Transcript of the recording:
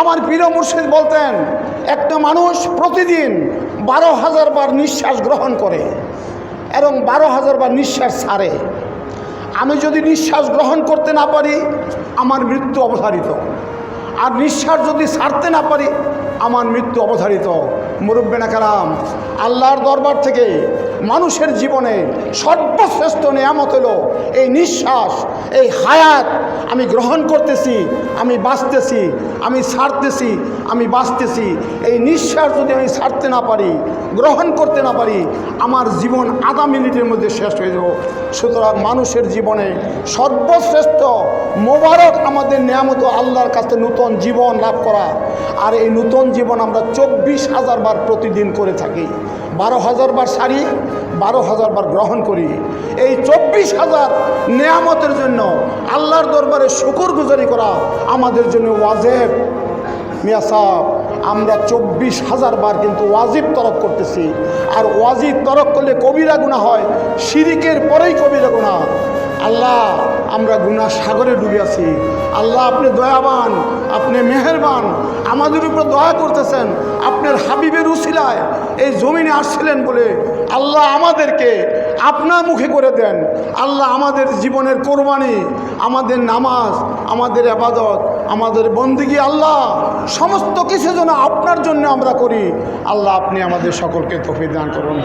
আমার প্রিয় মুর্শিদ বলতেন, একটা মানুষ প্রতিদিন বারো হাজার বার নিঃশ্বাস গ্রহণ করে এবং বারো হাজার বার নিঃশ্বাস ছাড়ে। আমি যদি নিঃশ্বাস গ্রহণ করতে না পারি, আমার মৃত্যু অবধারিত। আর নিঃশ্বাস যদি ছাড়তে না পারি, আমার মৃত্যু অবধারিত। মুরব্বেনা কালাম আল্লাহর দরবার থেকে মানুষের জীবনে সর্বশ্রেষ্ঠ নিয়ামত হলো এই নিঃশ্বাস, এই হায়াত আমি গ্রহণ করতেছি, আমি বাঁচতেছি, আমি ছাড়তেছি আমি বাঁচতেছি। এই নিঃশ্বাস যদি আমি ছাড়তে না পারি, গ্রহণ করতে না পারি, আমার জীবন আধা মিনিটের মধ্যে শেষ হয়ে যাব। সুতরাং মানুষের জীবনে সর্বশ্রেষ্ঠ মোবারক আমাদের নিয়ামত আল্লাহর কাছে নূতন জীবন লাভ করা। আর এই নূতন জীবন আমরা চব্বিশ হাজার বার প্রতিদিন করে থাকি। বারো হাজার বার সারি, বারো হাজার বার গ্রহণ করি। এই চব্বিশ হাজার নেয়ামতের জন্য আল্লাহর দরবারে শুকর গুজারি করা আমাদের জন্য ওয়াজেব। মিয়া সাহ আমরা চব্বিশ হাজার বার কিন্তু ওয়াজিব তরক করতেছি। আর ওয়াজিব তরক করলে কবিরা গুণা হয়, শিরিকের পরেই কবিরা গুণা আল্লাহ, আমরা গুণা সাগরে ডুবে আছি আল্লাহ, আপনি দয়াবান, আপনি মেহেরবান, আমাদের উপর দয়া করতেছেন, আপনার হাবিবের উসিলায় এই জমিনে আসছিলেন বলে আল্লাহ আমাদেরকে আপনার মুখে করে দেন। আল্লাহ আমাদের জীবনের কোরবানি, আমাদের নামাজ, আমাদের আবাদত, আমাদের বন্দিগি, আল্লাহ সমস্ত কিছু যেন আপনার জন্য আমরা করি। আল্লাহ আপনি আমাদের সকলকে তফি দান করুন।